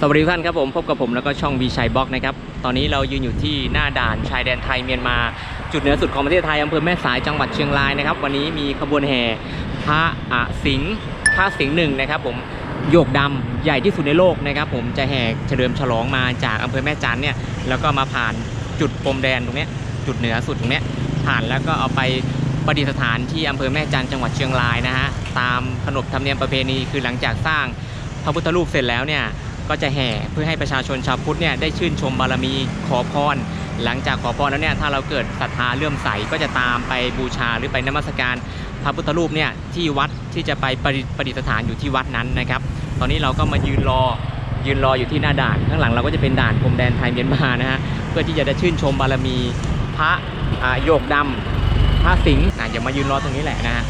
สวัสดีท่านครับผมพบกับผมแล้วก็ช่องวีชัยบล็อกนะครับตอนนี้เรายืนอยู่ที่หน้าด่านชายแดนไทยเมียนมา จุดเหนือสุดของประเทศไทยอำเภอแม่สายจังหวัดเชียงรายนะครับ วันนี้มีขบวนแห่พระอะสิงห์พระสิงห์หนึ่งนะครับ ผมโยกดำใหญ่ที่สุดในโลกนะครับ ผมจะแห่เฉลิมฉลองมาจากอำเภอแม่จันเนี่ยแล้วก็มาผ่านจุดพรมแดนตรงนี้จุดเหนือสุดตรงนี้ผ่านแล้วก็เอาไปประดิษฐานที่อำเภอแม่จันจังหวัดเชียงรายนะฮะตามขนบธรรมเนียมประเพณีคือหลังจากสร้างพระพุทธรูปเสร็จแล้วเนี่ย ก็จะแห่เพื่อให้ประชาชนชาวพุทธเนี่ยได้ชื่นชมบารมีขอพร หลังจากขอพรแล้วเนี่ยถ้าเราเกิดศรัทธาเลื่อมใสก็จะตามไปบูชาหรือไปนมัสการพระพุทธรูปเนี่ยที่วัดที่จะไปประดิษฐานอยู่ที่วัดนั้นนะครับ ตอนนี้เราก็มายืนรอยืนรออยู่ที่หน้าด่านข้างหลังเราก็จะเป็นด่านพรมแดนไทยเมียนมานะฮะเพื่อที่จะได้ชื่นชมบารมีพระโยกดำพระสิงห์อะอย่ามายืนรอตรงนี้แหละนะฮะ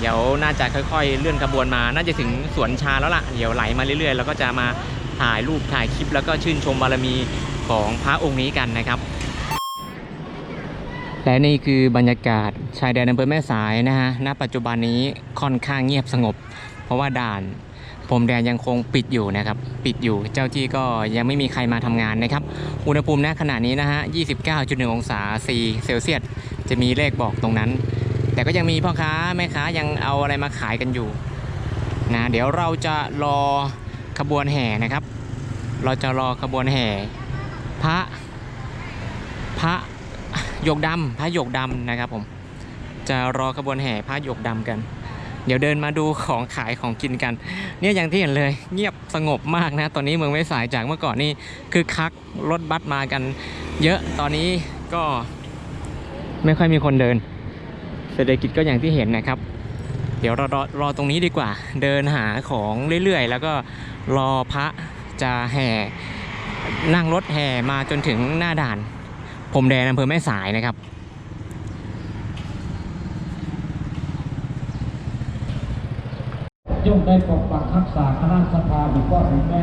เดี๋ยวน่าจะค่อยๆ เลื่อนขบวนมา น่าจะถึงสวนชาแล้วล่ะ เดี๋ยวไหลมาเรื่อยๆ แล้วก็จะมา ถ่ายรูปถ่ายคลิปแล้วก็ชื่นชมบารมีของพระองค์นี้กันนะครับ และนี่คือบรรยากาศชายแดนอำเภอแม่สายนะฮะณปัจจุบันนี้ค่อนข้างเงียบสงบ เพราะว่าด่านพรมแดนยังคงปิดอยู่นะครับปิดอยู่เจ้าที่ก็ยังไม่มีใครมาทำงานนะครับ อุณหภูมิณขณะนี้นะฮะ 29.1 องศาเซลเซียสจะมีเลขบอกตรงนั้น แต่ก็ยังมีพ่อค้าแม่ค้ายังเอาอะไรมาขายกันอยู่นะเดี๋ยวเราจะรอ ขบวนแห่นะครับ เราจะรอขบวนแห่ พระ พระหยกดำพระหยกดำนะครับผม จะรอขบวนแห่พระหยกดำกัน เดี๋ยวเดินมาดูของขายของกินกัน เนี่ยอย่างที่เห็นเลย เงียบสงบมากนะ ตอนนี้เมืองไม่สายจากเมื่อก่อนนี่คือคักรถบัสมากัน เยอะตอนนี้ก็ไม่ค่อยมีคนเดิน เศรษฐกิจก็อย่างที่เห็นนะครับ เดี๋ยวรอรอรอตรงนี้ดีกว่า เดินหาของเรื่อยๆ แล้วก็รอพระจะแห่นั่งรถแห่มาจนถึงหน้าด่านพรมแดนอำเภอแม่สายนะครับ ย่อมได้ปกปักรักษาคณะสภาบุตรพ่อบุตรแม่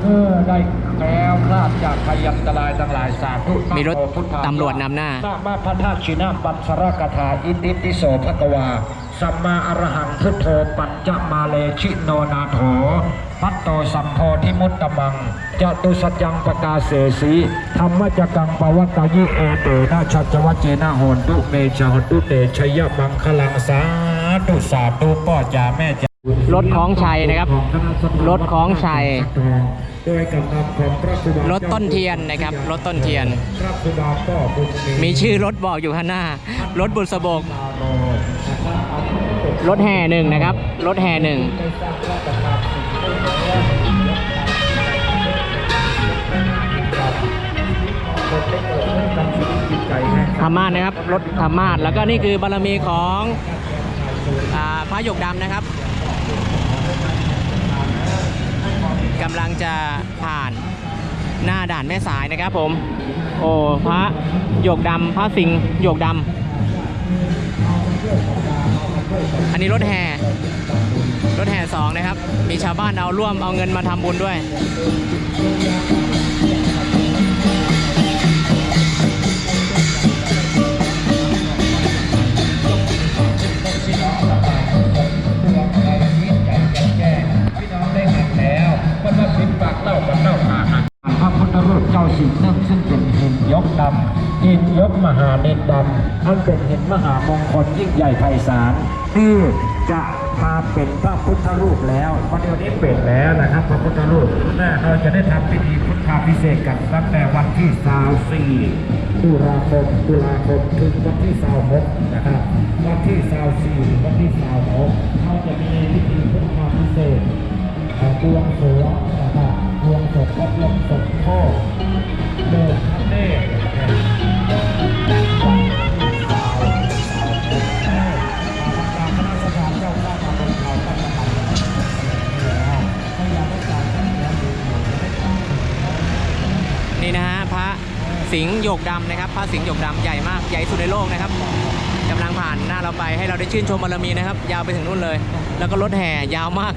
เพื่อได้แคล้วคลาดจากพยันตรายทั้งหลายสาธุมีรถนะโพุทธาตำรวจนำหน้านะมาพันธาชินาปัสสรกถาอิติติโสภควาสัมมาอรหังพุทโธปัญจมาเลชิโนนาโถพัตโตสัมโพธิมุตตมังจตุสัจจังปกาเสสีธรรมจักังปวัตตายิเอเตนะชัจจวัจเจนะโหนตุเมจหนตุเตชยมังคลังสาธุสาธุป้อจ่าแม่จ่า รถของชัยนะครับ รถของชัยรถต้นเทียนนะครับ รถต้นเทียน มีชื่อรถบอกอยู่ข้างหน้า รถบุษบก รถแห่หนึ่งนะครับ รถแห่หนึ่งธรรมาสนะครับ รถธรรมาสแล้วก็นี่คือบารมีของอพระหยกดำนะครับ กำลังจะผ่านหน้าด่านแม่สายนะครับผม โอ้พระหยกดำพระสิงห์หยกดำอันนี้รถแห่รถแห่สองนะครับ มีชาวบ้านเอาร่วมเอาเงินมาทำบุญด้วย ดำอันเป็นหินมหามงคลยิ่งใหญ่ไพศาลที่จะมาเป็นพระพุทธรูปแล้ววันเดียวนี้เป็นแล้วนะครับพระพุทธรูปแน่เราจะได้ทำพิธีพุทธาพิเศษกันตั้งแต่วันที่สาวสี่ตุลาคมตุลาคมถึงวันที่สาวหกนะครับวันที่สาวสี่วันที่สาวหกเขาจะมีพิธีพุทธาพิเศษบวงสรวงนะครับบวงสรวงก็บวงสรวงโคเดินพระเน สิงห์หยกดำนะครับพระสิงห์หยกดำใหญ่มากใหญ่สุดในโลกนะครับกำลังผ่านหน้าเราไปให้เราได้ชื่นชมบารมีนะครับ ยาวไปถึงนู่นเลย แล้วก็รถแห่ยาวมาก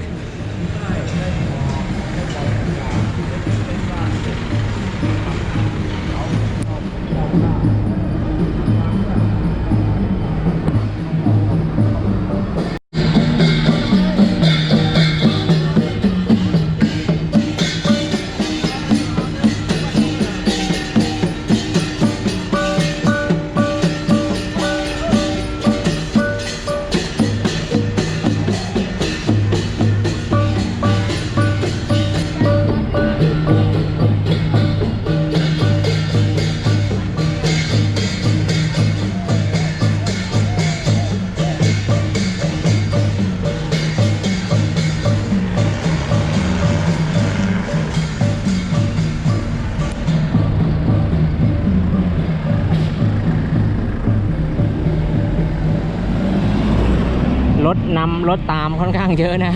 ามรถตามค่อนข้างเยอะนะ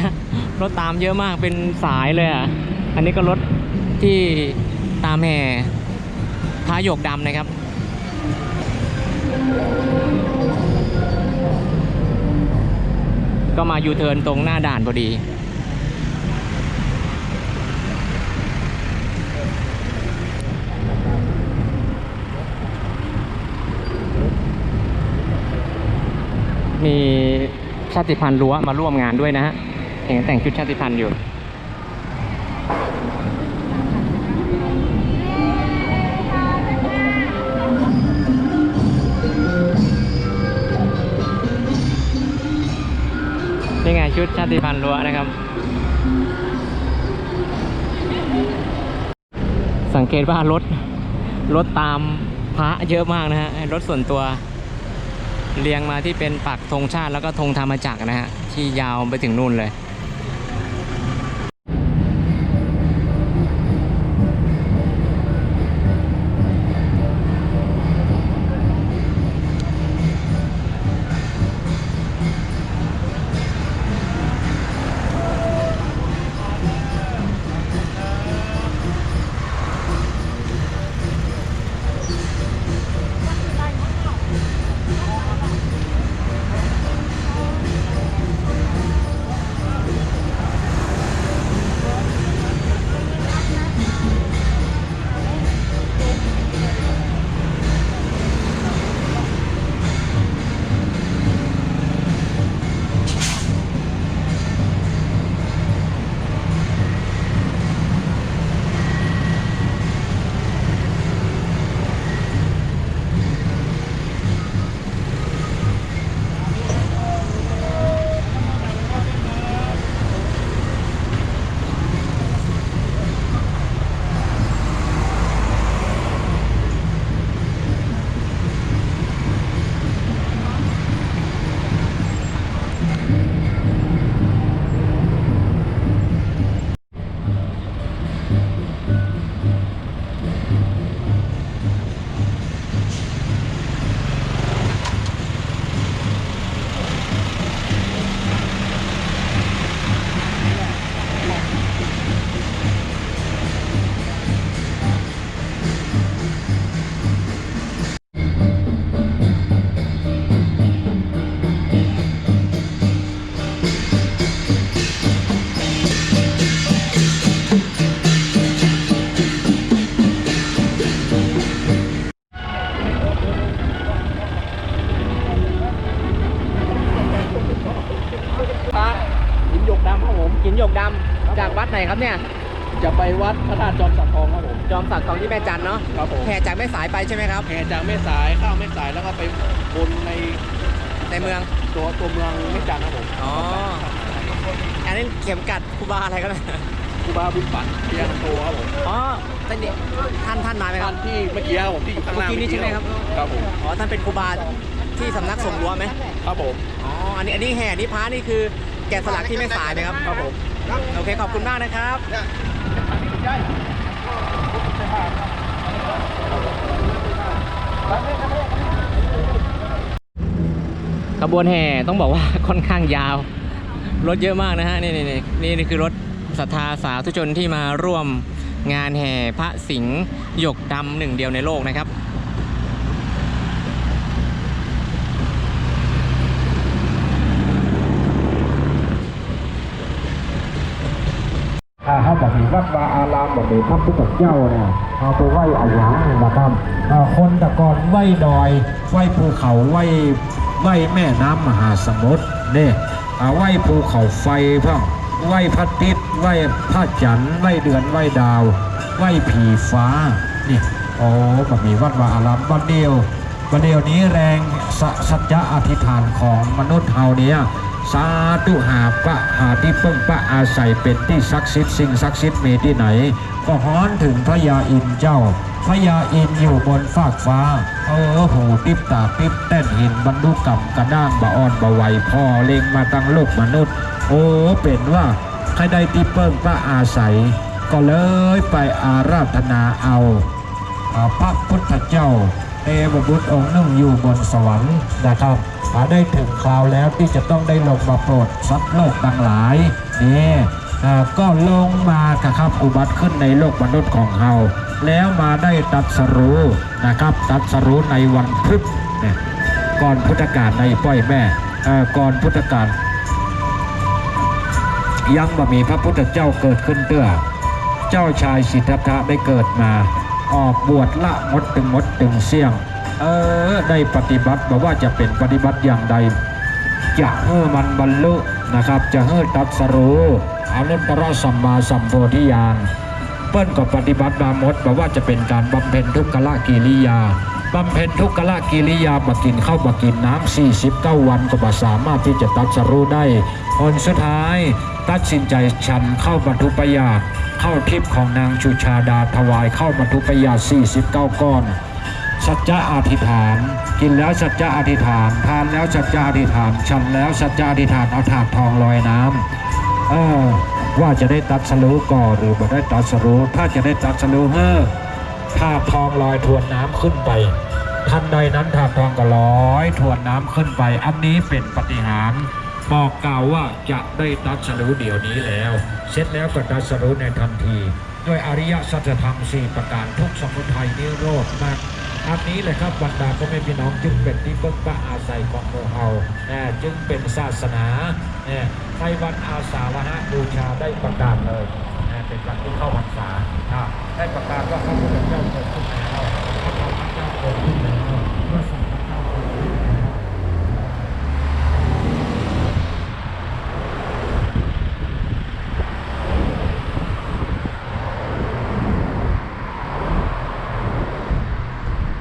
รถตามเยอะมากเป็นสายเลยอะอันนี้ก็รถที่ตามแห่พระหยกดำนะครับก็มายูเทิร์นตรงหน้าด่านพอดี มีาติพันธุ์รั้วมาร่วมงานด้วยนะฮะเห็นแต่งชุดชาติพันธุ์อยู่นี่ไงชุดชาติพันธุ์รั้วนะครับ สังเกตว่ารถรถตามพระเยอะมากนะฮะรถส่วนตัว เรียงมาที่เป็นปักธงชาติแล้วก็ธงธรรมจักรนะฮะที่ยาวไปถึงนู่นเลย หินหยกดำจากวัดไหนครับเนี่ย จะไปวัดพระธาตุจอมสักทองครับผม จอมสักดิ์ทองที่แม่จันเนาะครับผมแห่จากแม่สายไปใช่ไหมครับแห่จากแม่สายเข้าแม่สายแล้วก็ไปบนในในเมืองตัวตัวเมืองแม่จันทร์ครับผมอ๋ออันนี้เข็มกัดครูบาอะไรครับเนี่ยครูบาบุญปันเพียงโตครับผมอ๋อท่านนี่ท่านท่านมาไหมคท่ารับนที่เมื่อกี้ครับผมที่อยู่ข้างล่างเมื่อกี้นี่ใช่ไหมครับครับผมอ๋อท่านเป็นครูบาที่สำนักสงฆ์รั้วไหมครับผมอ๋ออันนี้อันนี้แห่นี่พระนี่คือ แกะสลักที่แม่สายไหมครับครับผมโอเคขอบคุณมากนะครับขบวนแห่ต้องบอกว่าค่อนข้างยาว รถเยอะมากนะฮะนี่นี่นี่นี่นี่คือรถศรัทธาสาธุชนที่มาร่วมงานแห่พระสิงห์หยกดำหนึ่งเดียวในโลกนะครับ ถ้าเขาบอกมีวัดวา อารามบอกมีพระพุทธเจ้าเนี่ยเอาไปไหว้อาหยังนะครับคนต่ก่อนไหว้ดอย ไหว้ภูเขาไหว้ไหว้แม่น้ำมหาสมุทรเนี่ยไหว้ภูเขาไฟพ่อไหว้พระทิตย์ไหว้พระจันทร์ไหว้เดือนไหว้ดาว ไหว้ผีฟ้านี่โอ้แบบมีวัดวาอารามวันเดียววันเดียวนี้แรงสสัจจะอธิษฐานของมนุษย์เฮาเนี่ย สาธุหาปะหาที่เพิ่งปะอาศัยเป็นที่ศักดิ์สิทธิ์สิ่งศักดิ์สิทธิ์มีที่ไหน ก็ฮ้อนถึงพระยาอินเจ้าพระยาอินอยู่บนฟากฟ้า เออหูติบตาติบเต้นหินบรรลุกรรมกระด้างบะอ่อนบะไหวพ่อเล็งมาตั้งโลกมนุษย์ โอ้เป็นว่าใครได้ที่เพิ่งปะอาศัย ก็เลยไปอาราธนาเอาอ่าพระพุทธเจ้าเทวบุตรองค์หนึ่งอยู่บนสวรรค์นะครับ อ่าได้ถึงคราวแล้วที่จะต้องได้ลงมาโปรดสัตว์โลกทั้งหลายนี่ก็ลงมาครับอุบัติขึ้นในโลกมนุษย์ของเราแล้วมาได้ตัดสรู้นะครับ ตัดสรู้ในวันพุธเนี่ยก่อนพุทธกาลในป้อยแม่ก่อนพุทธกาลยังบ่มีพระพุทธเจ้าเกิดขึ้นเตื้อเจ้าชายสิทธัตถะได้เกิดมา ออกบวชละมดตึงมดตึงเสี่ยง เออได้ปฏิบัติบอกว่าจะเป็นปฏิบัติอย่างใด จะเฮ้อมันบรรลุนะครับ จะเฮ้อตัดสรู้อนุตตรสัมมาสัมโพธิญาณเปิ้นก็ปฏิบัติมาหมดบอกว่าจะเป็นการบำเพ็ญทุกขละกิริยาบำเพ็ญทุกขละกิริยามากินข้าวมากินน้ำ49 วันก็บ่สามารถที่จะตัดสรู้ได้ผลสุดท้ายตัดสินใจฉันเข้าบรรทุปยาเข้าทิพย์ของนางชุชาดาถวายเข้าบรรทุปยา49 ก้อน สัจจะอธิษฐาน กินแล้วสัจจะอธิษฐาน ทานแล้วสัจจะอธิษฐานฉันแล้วสัจจะอธิษฐานเอาถาดทองลอยน้ำเออว่าจะได้ตัดสรู้ก่อหรือบ่ได้ตัดสรู้ถ้าจะได้ตัดสรู้เฮ้อถาดทองลอยทวนน้ำขึ้นไปทันใดนั้นถาดทองก็ลอยทวนน้ำขึ้นไป อันนี้เป็นปฏิหารบอกกล่าวว่าจะได้ตัดสรู้เดี๋ยวนี้แล้ว เสร็จแล้วก็ตัดสรู้ในทันที ด้วยอริยสัจธรรมสี่ประการทุกสมุทัยนิโรธมาก อันนี้แหละครับบรรดาพ่อแม่พี่น้องจึงเป็นที่พึ่งพระอาศัยของโมเฮาจึงเป็นศาสนาใทยวันอาสาวนะบูชาได้ประกาศเลยเป็นวันที่เข้าพรรษาได้ประกาศว่าพระเจ้าเกิดขึ้นแล้วพระพุเจ้าเกิดขึ้นแล้ว